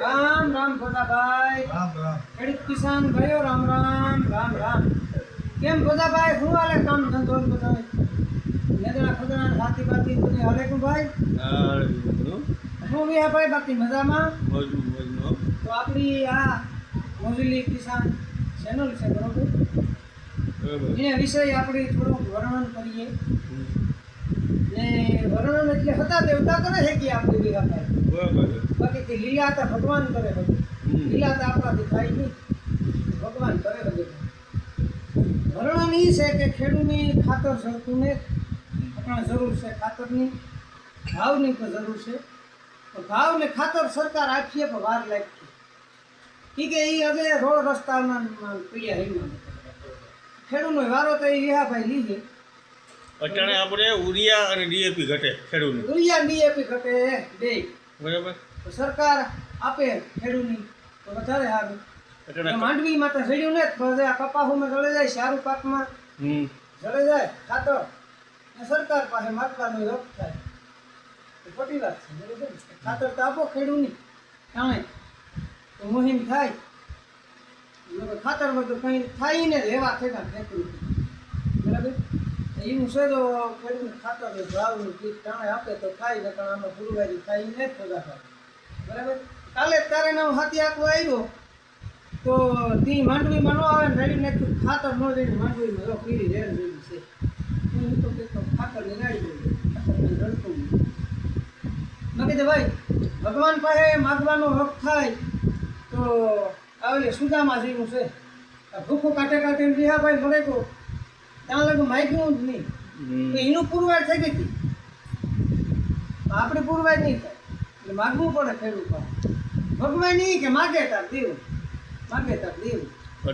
રામ રામ ભોદાભાઈ રામ રામ. ખેડૂત કિસાન ભાઈઓ રામ રામ રામ રામ. કેમ ભોદાભાઈ શું હાલે કામ ધંધો બધાય નદણા ખદણા હાથી બાતી બધું હાલે કું ભાઈ? શું વિહા ભાઈ બાકી મજામાં. તો આપણી આ મોજલી કિસાન ચેનલ છે બરોબર? એને વિષય આપણે થોડુંક વર્ણન કરીએ. ને વર્ણન એટલે હતા દેવતા કરે છે કે આપણે વિહા થાય બાકી તે લીલા તો ભગવાન કરે બધું. લીલા તો આપણાથી થાય નહીં. ભગવાન કરે બધું. વર્ણન એ છે કે ખેડૂતની ખાતર સરખુંને આપણા જરૂર છે ખાતરની. ભાવની તો જરૂર છે. ભાવ ને ખાતર સરકાર આપીએ પણ વાર લાગશે. એ કે એ હવે રોડ રસ્તાના પીડ્યા હિમા ખેડૂતનો વારો તો એ વિહાભાઈ લીધે. અટાણે આપણે ઉરિયા અને ડીએપી ઘટે ખેડૂતને. ઉરિયા ડીએપી ઘટે બે. બરાબર? તો સરકાર આપે ખેડૂતની તો વધારે સારું. માંડવી તો જડ્યું ને જ આ કપાસુમાં જળે જાય સારું પાકમાં હમ. જળે જાય ખાતર. સરકાર પાસે માગવાનો રોગ થાય. તો ખોટી વાત છે બરાબર ખાતર તો આપો ખેડૂતની. કાણે તો મુહિમ થાય. ખાતર બધું કંઈ થાય ને રહેવા થતા ખેડૂત બરાબર? એનું છે તો ખેડૂત ખાતર ચીજ ટાણે આપે તો થાય ને પણ આમાં ગુરુવારી થાય ને થાય બરાબર? કાલે તારે નામ હાથી આખું આવ્યો તો તી માંડવીમાં ન આવે ને રેડી નાખ્યું ખાતર ન જઈને માંડવીમાં જો પીરી રેડ રેડી છે. હું તો કહેતો ખાતર રેડી દઉં ખાતર રડતું. મેં કીધું, ભાઈ, ભગવાન પાસે માગવાનો હક થાય તો આવે સુદામા જેવું છે. આ કાઢે કાઢે કાંઠે રિહા ભાઈ, મળે તો. ત્યાં લગું માગ્યું જ નહીં. એનું પુરવાર થઈ ગઈ હતી. આપણે પુરવાર નહીં થાય. એટલે માગવું પડે ખેડૂત ભગવાન નહીં કે માગે તાર દેવું. માગે તાર દેવું.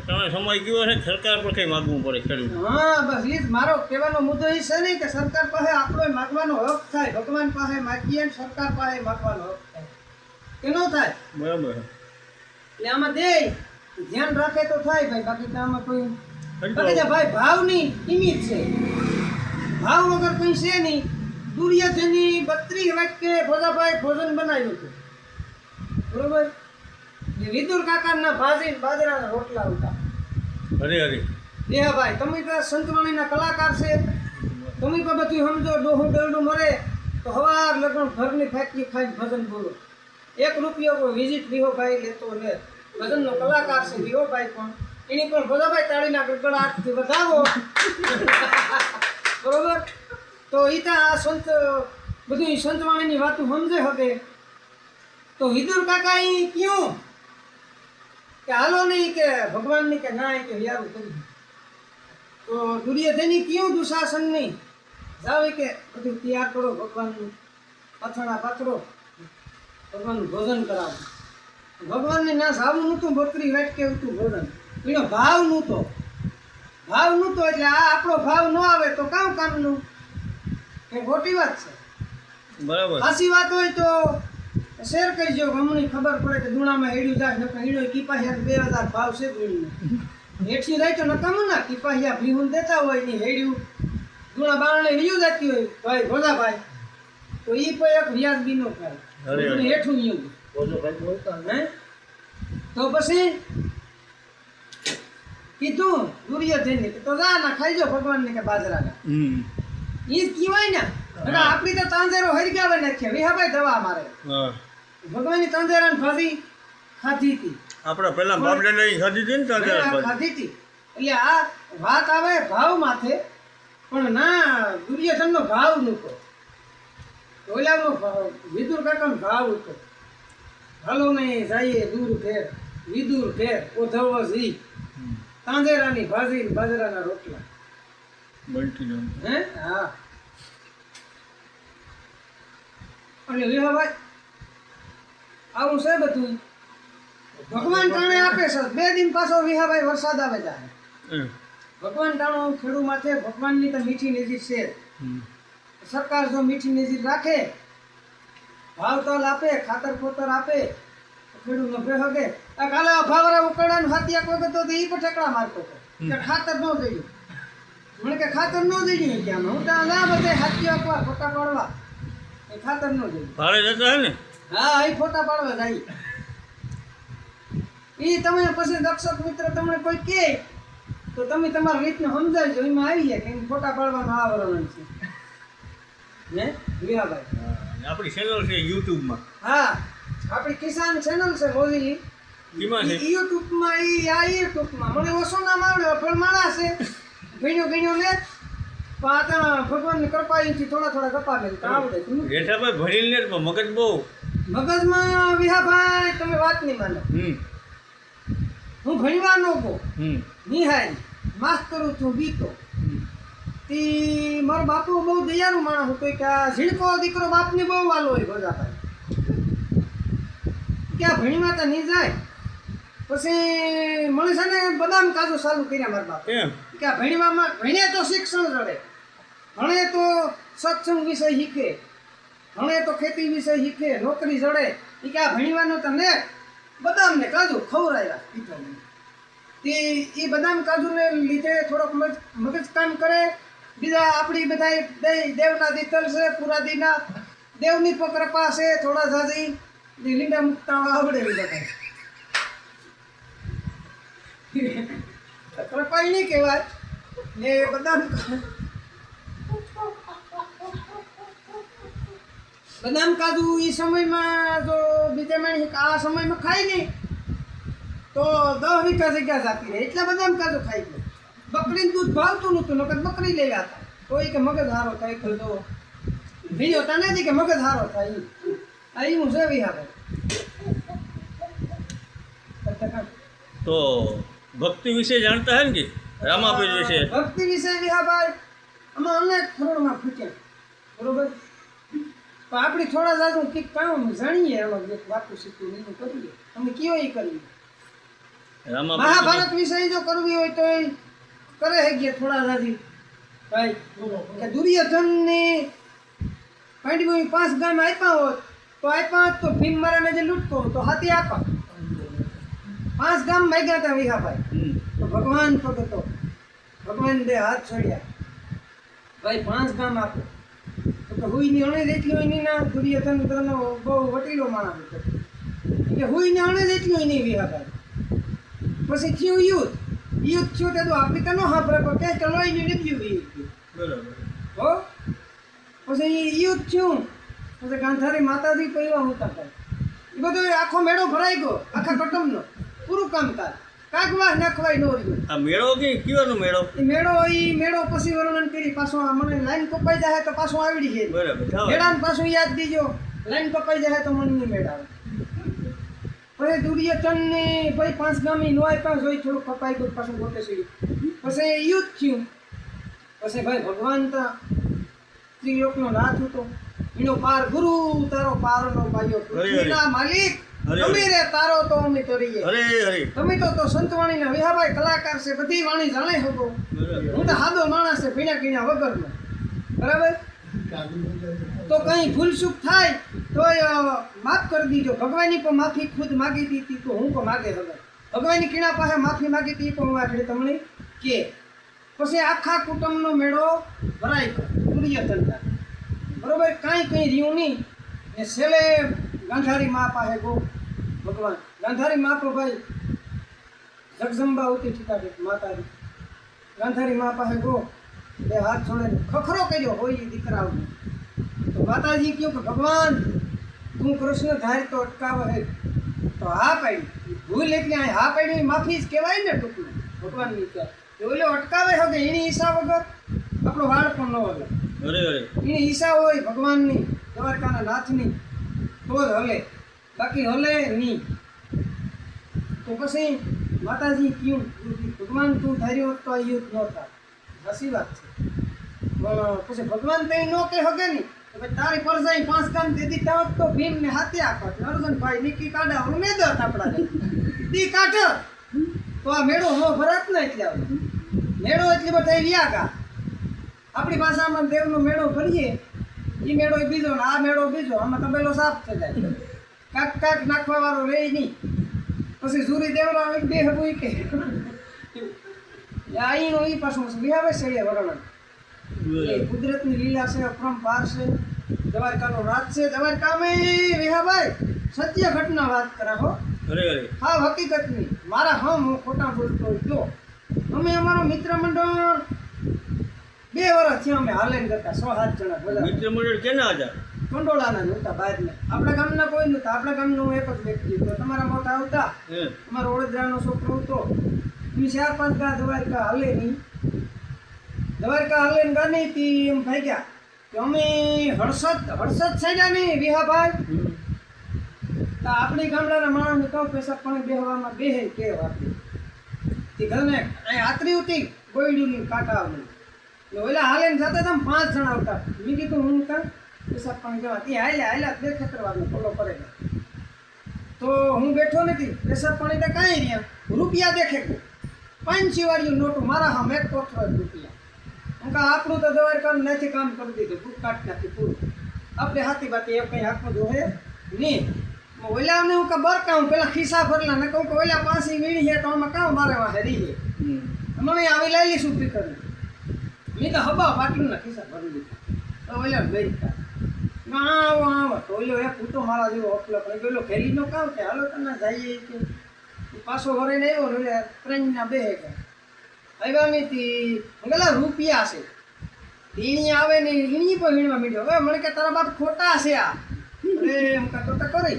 તમે સમય ગયો છે સરકાર પર કઈ માગવું પડે ખેડૂત? હા બસ એ જ મારો કહેવાનો મુદ્દો એ છે નહીં કે સરકાર પાસે આપણો માગવાનો હક થાય. ભગવાન પાસે માગીએ ને સરકાર પાસે માગવાનો હક થાય. કે ન થાય? બરાબર. એટલે આમાં દે ધ્યાન રાખે તો થાય ભાઈ. બાકી તો આમાં કોઈ હરિભાવ. ભાઈ ભાવની કિંમત છે ભાવ વગર કંઈ છે નહીં. દુર્યોધનની બત્રીસ વાક્ય ભોજાભાઈ ભોજન બનાવ્યું હતું. બરોબર? ને વિદુર કાકાના ભાજી બાજરાના રોટલા હતા હરે હા ભાઈ તમે તો સંતવાણીના કલાકાર છે. તમે પણ બધું સમજો ડોહું ડરડું મરે તો હવાર લગ્ન ઘરની ફેંકી ખાઈ ભજન બોલો. એક રૂપિયો વિઝિટ વિહોભાઈ લેતો લે. ભજનનો કલાકાર છે વિહોભાઈ પણ. એની પણ ભોજાભાઈ તાળીના ગડગડાટથી વધાવો. બરોબર? તો હિતા આ સંત, બધું સંતવાણીની વાતો સમજે હવે. તો વિદુર કાકા એ ક્યું? કે હાલો નહીં કે ભગવાનની કે ના કે વ્યારું કરી તો દુર્યોધની ક્યું દુશાસન નહીં? જાવ કે બધું તૈયાર કરો, ભગવાનનું પથડા પાથરો, ભગવાનનું ભોજન કરાવો. ભગવાનને ના સાવું નહોતું બકરી વાટકે હતું ભોજન. એનો ભાવ નહોતો. ભાવ નહોતો એટલે આ આપણો ભાવ ન આવે તો કામ કામનું? એ ખોટી વાત છે? બરાબર. ખાસી વાત હોય તો શેર કરજો. હમણાં ખબર પડે કે દુણામાં હેડ્યું જાય નકર હીડો કીપાહિયા બે હજાર ભાવ છે દુણીનો. હેઠી રહી તો નકામ ના. કીપાહિયા ભીહું દેતા હોય ને હેડ્યું. દુણા બારણે વીયું જતી હોય. ભાઈ ભોળાભાઈ તો એ કોઈ એક વ્યાજબી નો થાય. હેઠું વીયું તો પછી કીધું દુર્યોધનને કે તો જા ના ખાઈ જો ભગવાનને કે બાજરાના. ઈ જ કહેવાય ને. એટલે આપણી તો તાંજેરો હરગાવે નાખીએ. વિહાભાઈ દવા મારે. ભગવાનની તાંજરાની ભાજી ખાધી હતી. આપણા પેલા બાપડે લઈ ખાધી હતી ને આ તાજા ખાધી હતી. એટલે આ વાત આવે ભાવ માથે પણ ના દુર્યોધનનો ભાવ નહોતો ઓલાનો ભાવ વિદુર કાકાનો ભાવ હતો હાલો નહીં જઈએ દૂર ફેર વિદુર ફેર ઓધવો જી. તાંજેરાની ભાજી બાજરાના રોટલા. બનતી હે? હા. અને વિહાભાઈ આવું છે બધું? ભગવાન ટાણે આપે છે. બે દિન પાછો વિહાભાઈ વરસાદ આવે જાય. ભગવાન ટાણો ખેડૂ માથે ભગવાનની તો મીઠી નજીર છે. સરકાર જો મીઠી નજીર રાખે ભાવતાલ આપે ખાતર ખોતર આપે તો નફે હગે. આ કાલે અભાવરા ઉકળાને હાથિયા કોઈ તો એ પર ઠેકડા મારતો હતો. કે ખાતર ન દઈ મને કે ખાતર ન દઈ ક્યાં હું ત્યાં ના બધે હાથી આપવા ફોટા પાડવા. એ ખાતર ન દઈ ભાડે જતો હે ને? હા એ ફોટા પાડવા જાય. એ તમે પછી દર્શક મિત્ર તમને કોઈ કહે તો તમે તમારી રીતને સમજાવજો. એમાં આવી જાય કે ફોટા પાડવાનો આ વર્ણન છે. ને વિહાભાઈ આપણી ચેનલ છે યુટ્યુબમાં હા. આપણી કિસાન ચેનલ છે મોદી. એમાં છે. યુટ્યુબમાં એ આ યુટ્યુબમાં. મને ઓછો નામ આવડે પણ માણસ છે. ભીણ્યો ભીણ્યો ને પણ આ કૃપા ભગવાનની કૃપાથી થોડા થોડા કપા લે આવડે. જેઠાભાઈ જ પણ મગજ બહુ. મગજમાં વિહાભાઈ તમે વાત નહીં માનો. હું ભણવાનો ગો હમ. નિહારી માસ્તરું છું બીતો. તી મારો બાપુ બહુ દયાનું માણસ હતો કે આ ઝીણકો દીકરો બાપની બહુ વાલો હોય ભગાભાઈ. કે આ ભણીમાં તો નહીં જાય? પછી મને છે ને બદામ કાજુ ચાલુ કર્યા મારા બાપ. એમ? કે આ ભણવામાં ભણે તો શિક્ષણ જડે ભણે તો સત્સંગ વિષય શીખે. ભણે તો ખેતી વિષય શીખે નોકરી જડે. એ કે આ ભણવાનો બદામ ને કાજુ ખવડાવ્યા પિતાને. તે એ બદામ કાજુને લીધે થોડોક મગજ કામ કરે. બીજા આપણી બધા દેવના દીતલ છે પુરાદીના. દેવની કૃપા છે થોડા જાજી ને લીંડા આવડે એ બધા ય નહીં કહેવાય ને બદામ બદામ કાજુ એ સમયમાં જો બીજા માણસ આ સમયમાં ખાય નહીં તો દસ વીઘા જગ્યા જાતી રહે એટલા બદામ કાજુ ખાઈ ગયો બકરીનું દૂધ ભાવતું નહોતું નકર બકરી લેવા હતા તો એ કે મગજ હારો થાય તો બીજો તને કે મગજ હારો થાય આ હું છે આવે તો ભક્તિ વિશે જાણતા હે ને કે? રામાપીર વિશે. ભક્તિ વિશે વિહાભાઈ આમાં અનેક ફરોડમાં ફૂટ્યા. બરોબર? તો આપણે થોડા જાજુ કંઈક કામ જાણીએ એમાં એક વાતું શીખવું એનું કરીએ. તમે કયો એ કરીએ? મહાભારત વિષય જો કરવી હોય તો એ કરે હે ગયા થોડા જાજી. ભાઈ કે દુર્યોધનને પાંડવી પાંચ ગામ આપ્યા હોત તો આપ્યા પાંચ તો ભીમ મારાને જે લૂંટતો તો હાથી આપા પાંચ ગામ ભાગ્યા હતા વિહાભાઈ. તો ભગવાન ભગતો ભગવાન બે હાથ છોડ્યા. ભાઈ પાંચ ગામ આપો. તો કે હુઈ ની અણે જેટલી હોયની ના દુર્યોધન તને બહુ વટીલો માણસ હતો. કે હુઈ ની અણે જેટલી હોય નહીં વિહાભાઈ. પછી થયું યુદ્ધ. યુદ્ધ થયું તે તો આપણી તો ન સાંભળે પણ ક્યાંય ચલોઈ ગયું નથી બરાબર. હો? પછી યુદ્ધ થયું. પછી ગાંધારી માતાજી પૈવા હોતા હતા એ બધો આખો મેળો ભરાઈ ગયો આખા કટમનો. પૂરું કામકાજ. કાગવા નાખવાય નો રહ્યું. આ મેળો કે કયો મેળો? એ મેળો એ મેળો પછી વર્ણન કરી પાછો મને લાઈન કપાઈ જાય તો પાછો આવડી જાય. બરાબર મેળાને પાછું યાદ દીજો. લાઈન કપાઈ જાય તો મને મેળ આવે. પછી દુર્યોધન ને ભાઈ પાંચ ગામી નો આપ્યા જોઈ થોડું કપાઈ ગયું પાછું ગોતે છે. પછી યુદ્ધ થયું. પછી ભાઈ ભગવાન તો ત્રિલોકનો નાથ હતો. એનો પાર ગુરુ તારો પારનો પાયો પૃથ્વીના માલિક. તમે રે તારો તો અમે તરીએ અરે અરે તમે તો તો સંતવાણીના વિહાભાઈ કલાકાર છે બધી વાણી જાણે શકો હું તો હાદો માણસ છે પીણા કીણા વગરનો. બરાબર? તો કંઈ સુખ થાય તો માફ કરી દીજો. ભગવાનની પણ માફી ખુદ માગી દીધી તો હું પણ માગે હવે. ભગવાનની કીણા પાસે માફી માગી હતી પણ હું તમને કે પછી આખા કુટુંબનો મેળો ભરાય ગયો દુર્યોધનતા બરોબર? કાંઈ કંઈ રહ્યું નહીં. ને છેલ્લે ગાંધારી મા પાસે ગો ભગવાન, ગાંધારી મા તો ભાઈ. જગદંબા ઉતી ઠીકા માતાજી. ગાંધારી મા પાસે ગો બે હાથ છોડે ખખરો કર્યો હોય એ દીકરાઓને. તો માતાજી કહ્યું કે, ભગવાન, તું કૃષ્ણ ધારી તો અટકાવે તો હા પાડી ભૂલ એટલે અહીં હા પાડી માફી જ કહેવાય ને ટૂંકમાં. ભગવાનની ત્યાં ઓલો અટકાવે હવે એની હિસાબ વગર? આપણો વાળ પણ ન વગર એની ઈચ્છા હોય ભગવાનની, દ્વારકાના નાથની. તો જ હલે. બાકી હલે નહીં. તો પછી માતાજી કયું ભગવાન તું ધાર્યો તો આ યુદ્ધ ન થાય સાચી વાત છે. પછી ભગવાન તે ન કે હગે નહીં તારી પરજાઈ પાંચ કામ દીધી ત્યાં તો ભીમ ને હાથે આપત અર્જુનભાઈ નીકી કાઢા દત આપણા દી કાઢ તો આ મેળો હો ભરત ને એટલે. મેળો એટલે બધા વ્યા કા આપણી ભાષામાં દેવનો મેળો ભરીએ એ મેળો બીજો ને આ મેળો બીજો આમાં તબેલો સાફ થઈ જાય. કાક કાક નાખવા વાળો રહે નહીં. પછી સૂરી દેવનો એક બે હબુ કે અહીંનો એ પાછું બિહાવે છે વર્ણન. એ કુદરતની લીલા છે અપરંપાર છે. દ્વારકાનો રાત છે. દ્વારકામે વિહાભાઈ સત્ય ઘટના વાત કરા હો. હા હકીકતની. મારા હમ હું ખોટા બોલતો જો અમે અમારો મિત્ર મંડળ બે વર્ષ થયા અમે હાલેન કરતા સો સાત જણા બધા મિત્ર મંડળ કેના હતા? કંડોળાના નહોતા બહારના. આપણા ગામના કોઈ નહોતા આપણા ગામનો એક જ વ્યક્તિ હતો. તમારા મોટા આવતા. હે. અમારો વડોદરાનો છોકરો હતો. એમ ચાર પાંચ ગા દ્વારકા હાલે નહીં દ્વારકા હાલે ને ગા નહીં તી એમ ભાગ્યા કે અમે હળસદ હળસદ સાઈડા નહીં વિહાભાઈ. તો આપણી ગામડાના માણસને કહું પેશાબ પણ બેહવામાં બેહે કે વાપરી. તે ઘરને અહીં આતરી હતી ગોયડીની કાંટા આવની ઓલા હાલે ને સાથે તમે પાંચ જણા આવતા. મેં કીધું હું કાં? પેશાબ પાણી જવા ત્યાં હાલ્યા હાલ્યા બે ખેતરવાનું ફોલો કરે તો હું બેઠો નથી. પેશાબ પાણી તો કાંઈ રહ્યા રૂપિયા દેખે. કે પાંચી વાળ્યું નોટું મારા હા મેં કોઠો રૂપિયા. હું કાં આપણું તો દવાઈ કામ નથી કામ કરી દીધું. ભૂખ કાઢ નાખી પૂરું. આપણે હાથી બાતી એ કંઈ હાથમાં જોહે નહીં. ઓલાને હું કે બર કામ પેલા ખિસ્સા ભરલા. ને કહું કે ઓલા પાસે વીણી છે તો આમાં કામ મારે વાહે રહી હમ. મને આવી લઈ લઈશું પીકર મેં તો હબા પાટલું ના ખિસ્સા ભરી દીધા. તો ઓલા ગઈ આવો આવો. તો ઓલો એ પૂતો મારા જેવો ઓપલો પણ પેલો ઘેરીનો કામ કે, હાલો તને જઈએ. કે પાછો પાછો ને આવ્યો ને ત્રણ ના બે કે આવ્યા મેં તી પેલા રૂપિયા છે. ઈણી આવે ને ઈણી પણ વીણવા મીડ્યો. હવે મને કે, તારા બાપ ખોટા છે આ. અરે એમ કહેતો તો કરી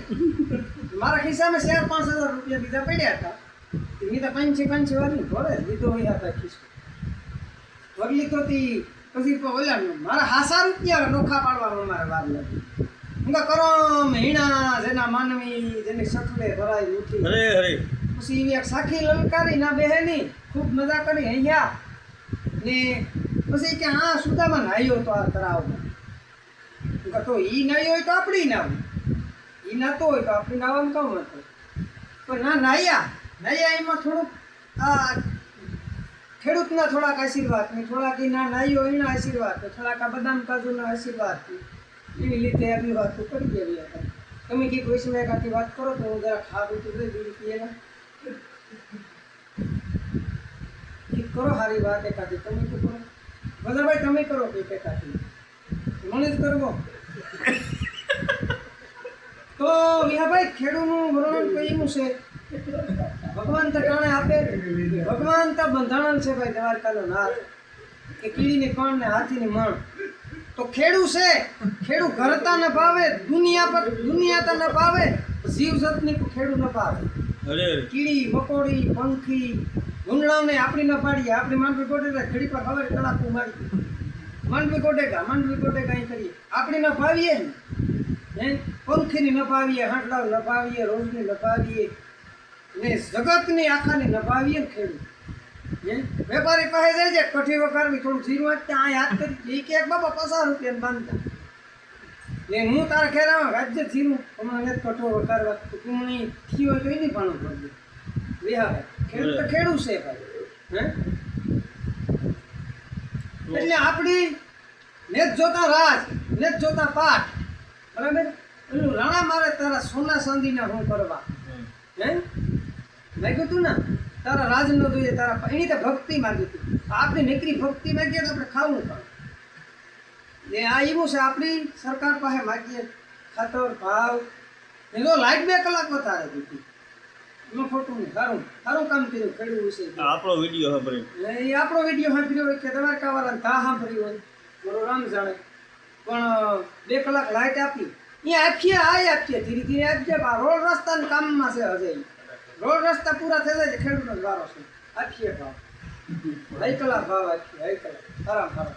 મારા ખિસ્સામાં ચાર પાંચ હજાર રૂપિયા બીજા પડ્યા હતા. મેં તો પંચી પાંચી વાર ઘોડે લીધો હોય હતા ખિસ્સો. વગલી તો તી પછી પ- ઓલા મારા હાસા રૂપિયા નોખા પાડવાનો મારે વાર લાગી. હું કરમ કરો હીણા જેના માનવી જેની સખલે ભરાઈ ઉઠી. અરે અરે પછી એવી એક સાખી લલકારી ના બહેની ખૂબ મજા કરી અહીંયા ને પછી કે હા સુદામાં નાહ્યો તો આ તળાવમાં હું તો ઈ નાહ્યો હોય તો આપણી નાવ ઈ નાતો હોય તો આપણી નાવાનું કામ હતું પણ ના નાહ્યા નાહ્યા એમાં થોડુંક આ ખેડૂતના થોડાક આશીર્વાદ ને થોડાક એના ના નાહ્યો એના આશીર્વાદ ને થોડાક આ બદામ કાજુના આશીર્વાદ એવી રીતે આપણી વાત કરી દેવી હતા તમે કીધું કોઈ સમય વાત કરો તો હું જરા બી તું લઈ દીધી પીએલા કરો સારી વાત એકાદી તમે તો કરો. બધાભાઈ તમે કરો કંઈક એકાદી મને જ કરવો. તો વિહાભાઈ, ખેડૂતનું વર્ણન કહ્યું છે. ભગવાન તો ટાણે આપે. ભગવાન તો બંધારણ છે ભાઈ દ્વારકાનો નાથ. કે કીડીની કણ ને હાથીની મણ. તો ખેડૂ છે. ખેડૂ ઘરતા ન ભાવે દુનિયા પર દુનિયા તો ન ભાવે જીવ જતની ખેડૂ ન ભાવે. કીડી મકોડી પંખી ગુંગળાઓને આપણી ન પાડીએ. આપણી માંડવી ગોટેગા ઘડી પર ખબર કડાકું મારી માંડવી ગોટેગા માંડવી ગોટેગા અહીં કરીએ. આપણી ન ભાવીએ ને. પંખીની ન ભાવીએ હાંડલાઓ ન ભાવીએ રોજની ન ભાવીએ. ને જગતની આખાની નભાવીએ ને ખેડૂત. વેપારી પાસે જાય છે કઠી વખારવી થોડું જીરું હોય ત્યાં યાદ કરી એ કે બાબા પચાસ રૂપિયા બાંધતા. ને હું તારા ખેરામાં રાજ્ય જીરું હમણાં નથી કઠો વખારવા તું નહીં થયો તો એની ભાણું કરજો વિહાર ખેડૂત તો ખેડૂત છે ભાઈ. હે? એટલે આપણી નેત જોતા રાજ નેત જોતા પાઠ. બરાબર? રાણા મારે તારા સોના ચાંદીના હું કરવા. હે? લાગ્યું તું ને? તારા રાજ ન જોઈએ તારા એની તો ભક્તિ માંગી હતી આપણી નીકળી ભક્તિ માંગીએ તો આપણે ખાવું પણ ને આ એવું છે આપણી સરકાર પાસે માગીએ. ખાતર ભાવ. એ તો લાઈટ બે કલાક વધારે દીધી. એમાં ખોટું નહીં સારું સારું કામ કર્યું ખેડૂત વિશે આપણો વીડિયો સાંભળ્યો. એ આપણો વીડિયો સાંભળ્યો હોય કે દ્વારકાવાળાને તા સાંભળ્યું હોય. મારો રામ જાણે. પણ બે કલાક લાઈટ આપી. અહીંયા આપીએ આ આપીએ. ધીરે ધીરે આપીએ. રોડ રસ્તાના કામમાં છે હજે. રોડ રસ્તા પૂરા થઈ જાય છે ખેડૂતનો જ વારો છે. આખીએ ભાવ. હઈ કલાક ભાવ આપીએ હઈ કલાક. સારા સારા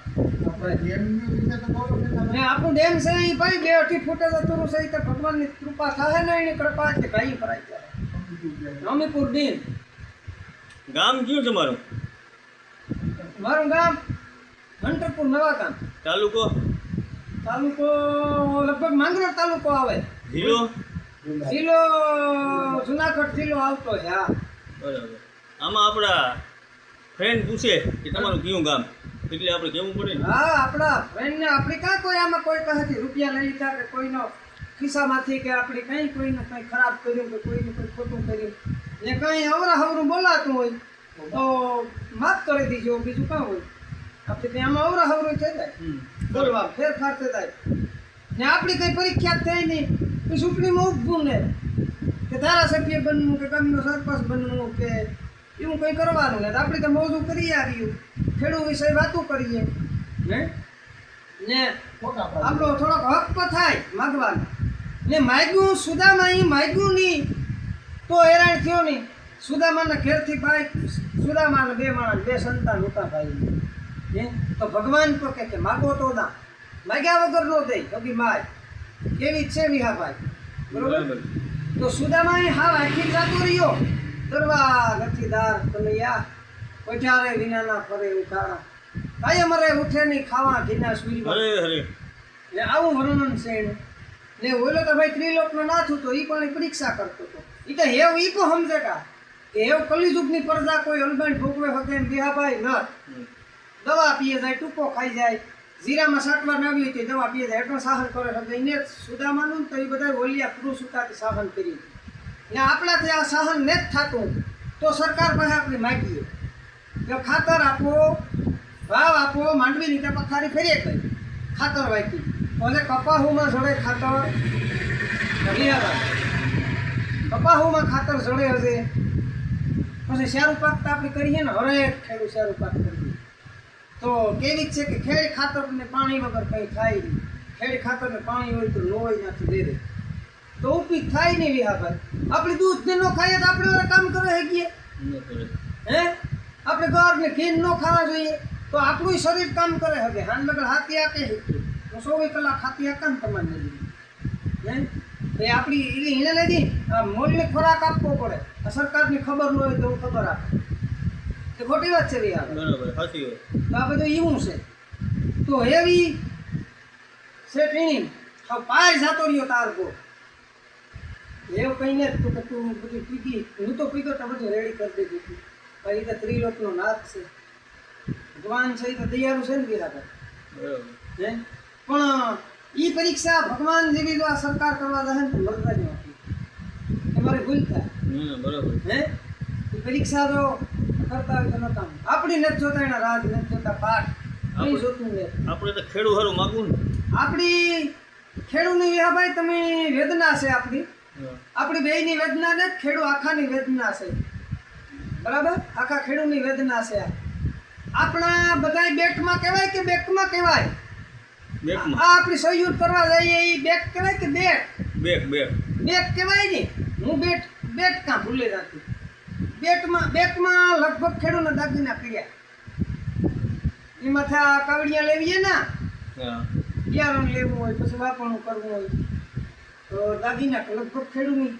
ને આપણું ડેમ છે એ ભાઈ બે અઢી ફૂટે જતું છે એ તો ભગવાનની કૃપા થાય ને એની કૃપા કે ભાઈ ભરાઈ જાય. અમીપુર ડેમ. ગામ કયું તમારું મારું? ગામ હંટરપુર નવા ગામ. તાલુકો? તાલુકો લગભગ માંગરોળ તાલુકો આવે. જિલ્લો? જિલ્લો જુનાગઢ જિલ્લો આવતો છે હા. બરાબર. આમાં આપણા ફ્રેન્ડ પૂછે કે તમારું કયું ગામ? એટલે આપણે કેવું પડે ને. હા આપણા ફ્રેન્ડને આપણે કાં કોઈ આમાં કોઈ કહેતી રૂપિયા લઈ લીધા કે કોઈનો ખિસ્સામાંથી કે આપણે કંઈ કોઈને કંઈ ખરાબ કર્યું કે કોઈને કંઈ ખોટું કર્યું. ને કંઈ અવરા હવરું બોલાતું હોય તો માફ કરી દીજો બીજું કાં હોય. આપણે ત્યાં આમાં અવરા હવરું થઈ જાય. બોલવા ફેરફાર થઈ જાય. ને આપણી કંઈ પરીક્ષા થઈ નહીં. તો ચૂંટણીમાં ઊભું ને કે ધારાસભ્ય બનવું કે ગામનો સરપંચ બનવું કે એવું કંઈ કરવાનું નથી આપણે તો મોજું કરી આવ્યું ખેડૂત વિશે વાતો કરીએ. હે ને આપણો થોડોક હક તો થાય માગવાનો. ને માગ્યું સુદામાં અહીં માગ્યું નહીં તો હેરાન થયો નહીં સુદામાના ઘેરથી ભાઈ સુદામાના બે માણસ બે સંતાન હતા ભાઈ. હે તો ભગવાન તો કે માગો તો ના. માગ્યા વગર નો દે કભી માય. જ છે વિહાભાઈ બરોબર? તો સુદામાએ એ હાવ આખી જાતો રહ્યો. દરવા નથી દાર કનૈયા પઠારે વિનાના ફરે ઉઠાણા કાયમ રે ઉઠે નહીં ખાવા ઘીના સુઈ હરે હરે ને આવું વર્ણન છે એને. ને ઓલો તો ભાઈ ત્રિલોકનો નાથ હતો એ પણ પરીક્ષા કરતો હતો. એ તો હેવ ઈ તો સમજે કા હેવ કલિયુગની પરદા કોઈ હલબાઈ ભોગવે હકે એમ બિહાભાઈ ન. દવા પીએ જાય ટૂંકો ખાઈ જાય. જીરામાં સાટવા નાગલી હતી દવા પીએ એટલો સાહન કરે. છે એને સુદામાનું તો એ બધા ઓલિયા પુરુષ ઉતાથી સાહન કરી ને આપણાથી આ સહન ને જ થતું તો સરકાર પાસે આપણે માગીએ. કે ખાતર આપો ભાવ આપો, માંડવી રીતે પથારી ફેરીએ કરી. ખાતર વાંચી અને કપાહુમાં જોડે ખાતર કપાહુમાં ખાતર જોડે હશે. પછી શેરું પાક તો આપણે કરીએ ને, હરેક ખેડૂત શેરું પાક કરીએ. તો કેવી જ છે કે ખેડ ખાતર ને પાણી વગર કંઈ થાય નહીં. ખેડ ખાતર ને પાણી હોય તો લોહી નાખી દે દે. તો ઉપી થાય નહીં વિહાભાઈ આપણે દૂધ ને ન ખાઈએ તો આપણે ઓલા કામ કરે શકીએ ન હે? આપણે ગોળ ને ઘી ન ખાવા જોઈએ. તો આપણું શરીર કામ કરે હવે. હાન લગન હાથી આપે તો ચોવીસ કલાક હાથી આપે ને તમારે હે? એ આપણી એટલે એને આ મોલને ખોરાક આપવો પડે. આ સરકારની ખબર ન હોય તો ખબર આપે. તે ખોટી વાત છે વિહાર બરાબર સાચી વાત. તો આ બધું એવું છે. તો હેવી છે ટ્રેનિંગ હવે પાર જાતો રહ્યો તારકો એવું કહીને તો તું કે તું બધું પીગી હું તો પીગો તો બધું રેડી કરી દીધું હતું પછી તો ત્રિલોકનો નાથ છે. ભગવાન છે એ તો તૈયારું છે ને બીજા બરાબર. હે? પણ એ પરીક્ષા ભગવાન જેવી જો આ સરકાર કરવા રહે ને તો મરતા જ નથી. તમારે ભૂલ થાય. ના ના બરાબર. હે? એ પરીક્ષા જો કરતા હોય તો નતા આપણી નથી જોતા એના રાજ નથી જોતા પાઠ. નહીં જોતું ને આપણે તો ખેડૂ હારું માગવું ને. આપણી ખેડૂની વિહાભાઈ તમે વેદના છે આપણી. આપણી બેયની વેદના ને ખેડૂ આખાની વેદના છે. બરાબર? આખા ખેડૂની વેદના છે. આપણા બધાય બેટમાં કહેવાય કે બેકમાં કહેવાય? આ આપણી સહયોગ કરવા જઈએ એ બેક કહેવાય કે બેટ? Back back. બેક કહેવાય ને? હું બેટ બેટ કાં ભૂલે જાતી. બેટમાં બેટમાં લગભગ ખેડૂતના દાગીના પીડ્યા એમાંથી આ કાવડિયા લેવીએ ને? બિયારણ લેવું હોય પછી વાપરણું કરવું હોય. તો દાગીના લગભગ ખેડૂની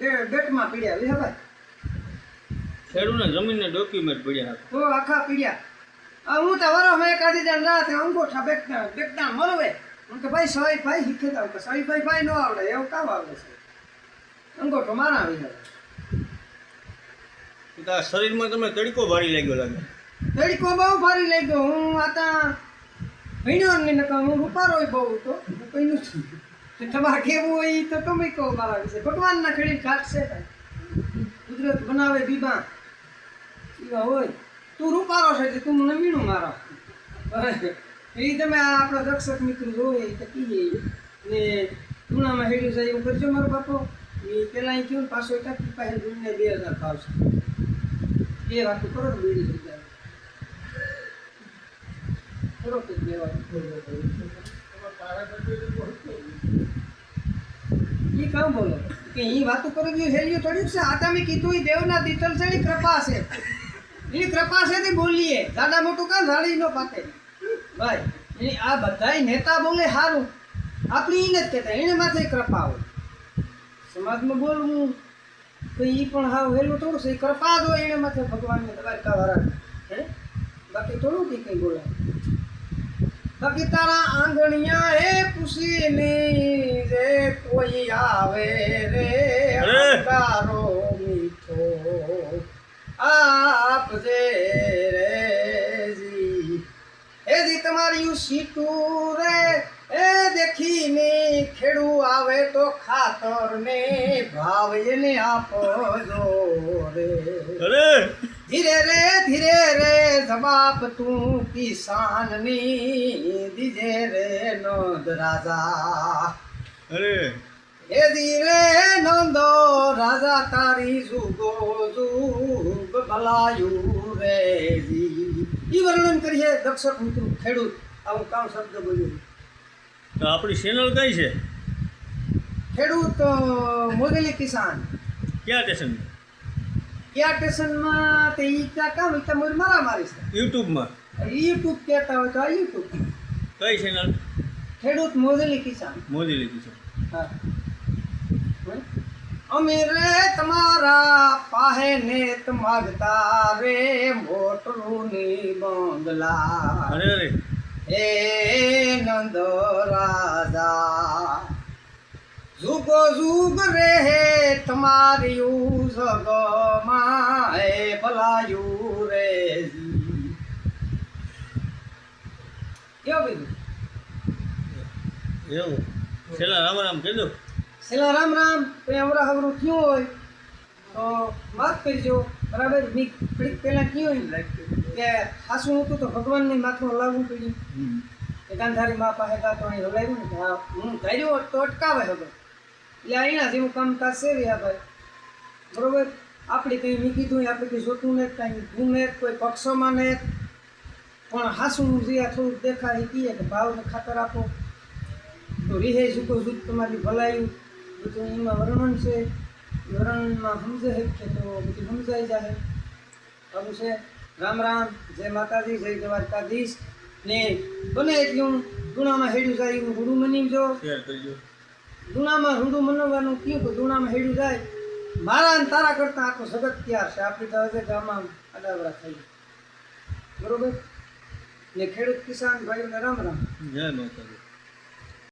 બે- બેટમાં પીડ્યા લે હવે. ખેડૂતના જમીનના ડોક્યુમેન્ટ પીડ્યા. તો આખા પીડ્યા. આ હું તો વરો મેં કાઢી દે રાતે અંગોઠા બેકના બેકના મરવે હું કે ભાઈ સવાઈ ભાઈ શીખે કે સવાઈ ભાઈ ભાઈ ન આવડે એવું કામ આવડે છે. અંગોઠો મારા આવી. જાય તો શરીરમાં તમે તડકો ભારી લાગ્યો લાગે. તડકો બહુ ભારી લાગ્યો. હું આતા ભણ્યો ને નકા હું રૂપારો બહુ તો. હું નથી તમારે કેવું હોય તો તમે કહો મારા વિશે. ભગવાનના ખેડી ખાટશે કાંઈ કુદરત બનાવે બીબા એવા હોય. તું રૂપારો છે તે તું મીણું મારો. એ તમે આ આપણા દક્ષક મિત્રો જોવે એ તો કહીએ ને ટૂણામાં હેડ્યું છે એવું કરજો મારો બાપો. એ અહીં કહ્યું પાછો એક પાસે દુનિયા બે હજાર ભાવશે બે વાક્ય કરો ને બીડી જગ્યાએ. કરો કે બે વાક્ય ઈ કામ બોલો. કે ઈ વાતો કરો કરવી હેલ્યું થોડીક છે. આ તમે કીધું ઈ દેવના દીતલ છે એની કૃપા છે. એની કૃપા છે તે બોલીએ. દાદા મોટું કાં ઝાડી નો પાકે. ભાઈ એ આ બધાય નેતા બોલે સારું આપણી એને જ કહેતા. એને માથે કૃપા હોય. સમાજમાં બોલવું. તો એ પણ હા હેલું થોડું છે. કૃપા દો એને માથે ભગવાનને દ્વારકા વાળા હે? બાકી થોડું કી કંઈ બોલે. બાકી તારા આંગણિયા એ પૂછીને રે કોઈ આવે રે? તારો મીઠો આપજે રે જી. એ જી તમારી સીટું રે. એ દેખીને ખેડૂ આવે તો ખાતર ને ભાવ એને આપજો રે. અરે! ધીરે રે ધીરે રે જવાબ તું કિસાનની દીજે રે નોંધ રાજા. અરે! એ ધીરે નોંધો રાજા તારી જુગો જુગ ભલાયું રે ઈ વર્ણન કરીએ દક્ષક મિત્રો ખેડૂત આવું કામ શબ્દ બોલ્યું. તો આપણી ચેનલ કઈ છે? ખેડૂત મોગલી કિસાન. ક્યાં સ્ટેશન કયા સ્ટેશનમાં તે ઈ ક્યાં કામ? ઈ તમારી મારા મારી છે યુટ્યુબમાં યુટ્યુબ કહેતા હોય તો આ યુટ્યુબ કઈ ચેનલ ખેડૂત મોગલી કિસાન. મોદી કિસાન. હા. અમે રે તમારા પાહે ને માગતા રે મોટરું ની બંગલા. અરે અરે. હે નંદ રાધા જુગો જુગ રે તમારી જગમાં હે ભલાયું રે કેવું બીજું એવું? છેલ્લા રામ રામ દો છેલ્લા રામ રામ એ અવરા હવરું થયું હોય તો કરજો. બરાબર? મેં પહેલાં કયું એમ કે આસું હતું તો ભગવાનની માથું હલાવવું પડ્યું. ગાંધારી મા પાસે ગાતો અહીં હલાવ્યું ને હા હું ધાર્યું હોત તો અટકાવે હવે. એટલે અહીંયા જેવું કામ છે રહ્યા ભાઈ બરોબર? આપણે કંઈ મેં કીધું આપણે કંઈ જોતું ને કાંઈ ને કોઈ પક્ષોમાં ને પણ હાસું હું આ થોડુંક દેખાય એ કહીએ કે ભાવને ખાતર આપો. તો રીહે સુકો કહું તમારી ભલાયું બધું એમાં વર્ણન છે. વર્ણનમાં સમજે કે તો બધું સમજાઈ જાય. આવું છે. રામ રામ જય માતાજી જય દ્વારકાધીશ. ને બને એટલું ગુણામાં હેડ્યું જાય એવું રૂડું મની જો ગુણામાં રૂડું મનવાનું કયું કે ગુણામાં હેડ્યું જાય? મારા અને તારા કરતાં આખો સગત તૈયાર છે? આપણી તો હવે ગામમાં અડાવડા થઈ બરોબર? ને ખેડૂત કિસાન ભાઈઓને રામ રામ. જય માતાજી.